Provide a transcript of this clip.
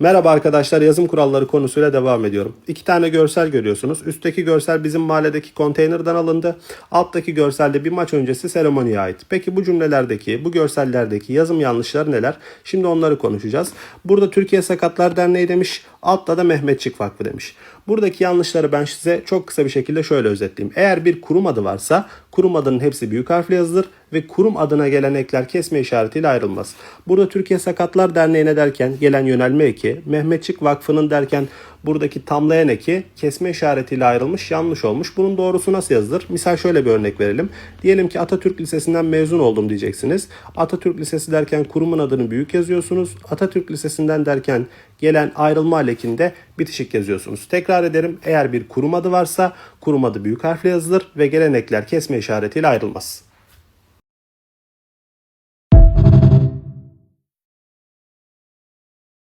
Merhaba arkadaşlar yazım kuralları konusuyla devam ediyorum. İki tane görsel görüyorsunuz. Üstteki görsel bizim mahalledeki konteynerden alındı. Alttaki görsel de bir maç öncesi seremoniye ait. Peki bu cümlelerdeki, bu görsellerdeki yazım yanlışları neler? Şimdi onları konuşacağız. Burada Türkiye Sakatlar Derneği demiş, altta da Mehmetçik Vakfı demiş. Buradaki yanlışları ben size çok kısa bir şekilde şöyle özetleyeyim. Eğer bir kurum adı varsa kurum adının hepsi büyük harfle yazılır ve kurum adına gelen ekler kesme işaretiyle ayrılmaz. Burada Türkiye Sakatlar Derneği'ne derken gelen yönelme eki, Mehmetçik Vakfı'nın derken buradaki tamlayan eki kesme işaretiyle ayrılmış yanlış olmuş. Bunun doğrusu nasıl yazılır? Misal şöyle bir örnek verelim. Diyelim ki Atatürk Lisesi'nden mezun oldum diyeceksiniz. Atatürk Lisesi derken kurumun adını büyük yazıyorsunuz. Atatürk Lisesi'nden derken gelen ayrılma lekinde bitişik yazıyorsunuz. Tekrar ederim eğer bir kurum adı varsa kurum adı büyük harfle yazılır ve gelen ekler kesme işaretiyle ayrılmaz.